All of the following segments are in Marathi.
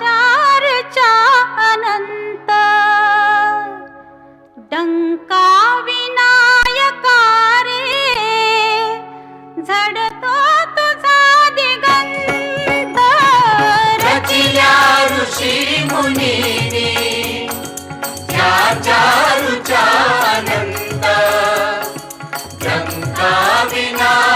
चारच्या अनंत. डंका विनायकारे झडतो तुझा दिगंत. रचिल्या ऋषी मुनी चारुचा अनंत. डंका विना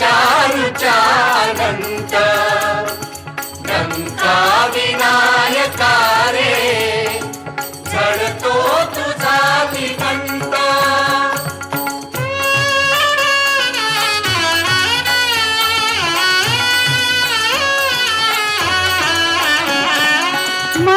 चारुचा अनंत नंता विनायका रे झडतो तुझा दिगंत मा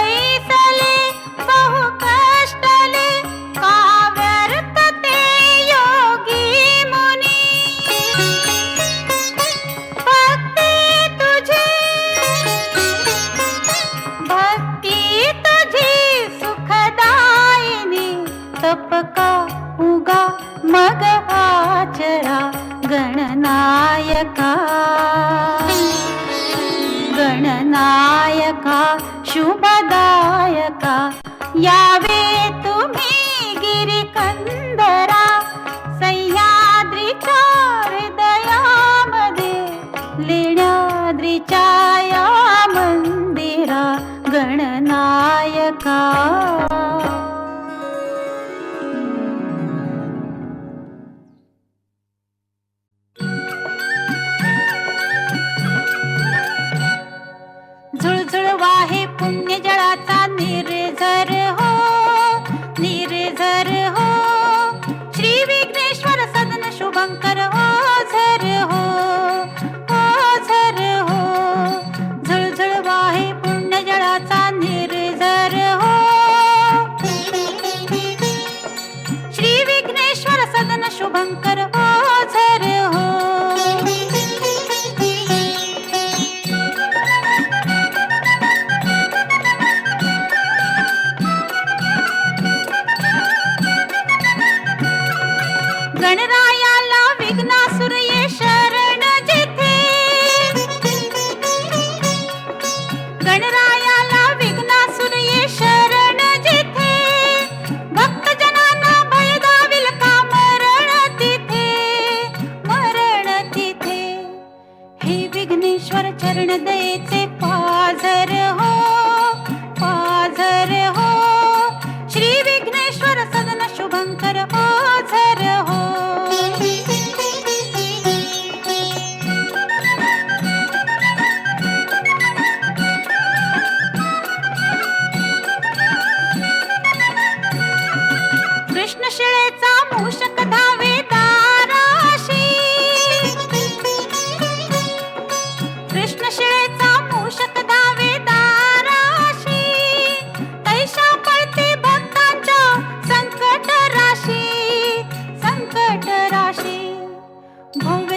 चरा गणनायका। गणनायका शुभदायका। यावे तुम्ही गिरिकंदरा सह्याद्रीच्या हृदयामध्ये लेण्याद्रीच्या या मंदिरा गणनायका। bangka चरण दयेचे पाझर हो.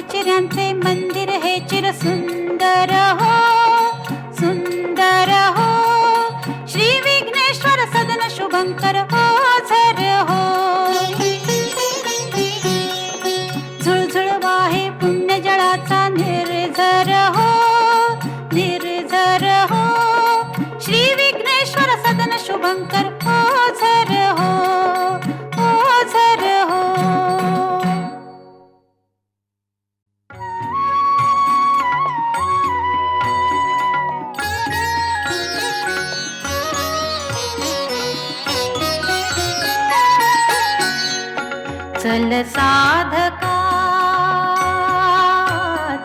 आश्चर्यांचे मंदिर हे चिर सुंदर हो सुंदर हो. श्री विघ्नेश्वर सदन शुभंकर ओझर हो. झुळझुळ वाहे पुण्य जळाचा निर्झर हो निर्झर हो. श्री विघ्नेश्वर सदन शुभंकर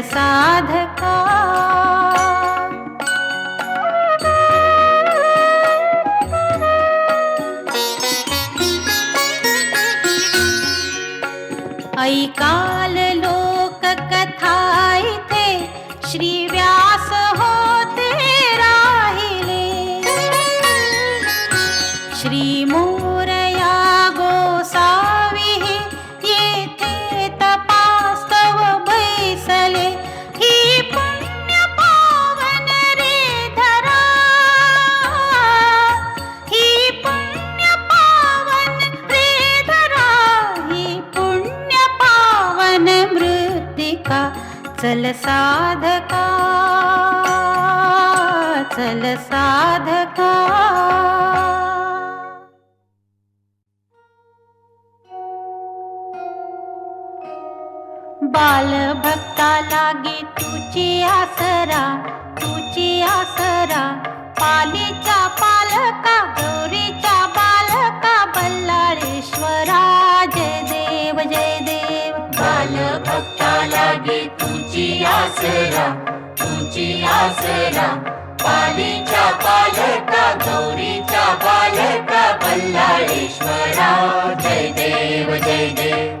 साध वाचल साधका. बालभक्ता लागी तुची आसरा तुची आसरा. पालीच्या पालका गौरीच्या बालका बल्लारेश्वरा जय देव जय देव. बालभक्ता लागी तुची आसरा तुची आसरा. पालीच्या पालका गौरीच्या बालका बल्लाळेश्वरा जय देव जय देव.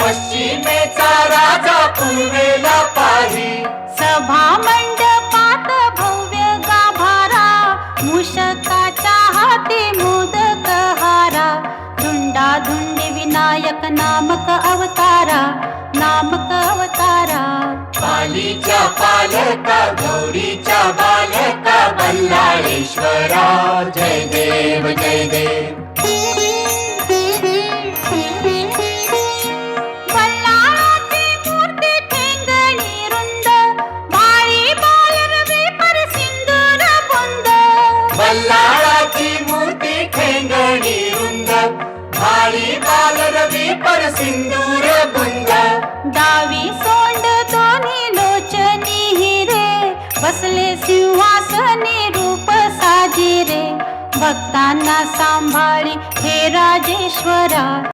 पश्चिमेचा राजा पूर्वेला पाही दुर्गेचा विनायक नामक अवतारा नामक अवतारा. पालीच्या पालका गौरीच्या बालका बल्लाळेश्वरा. जय देव जय देव. भक्तांना सांभाळी. हे राजेश्वरा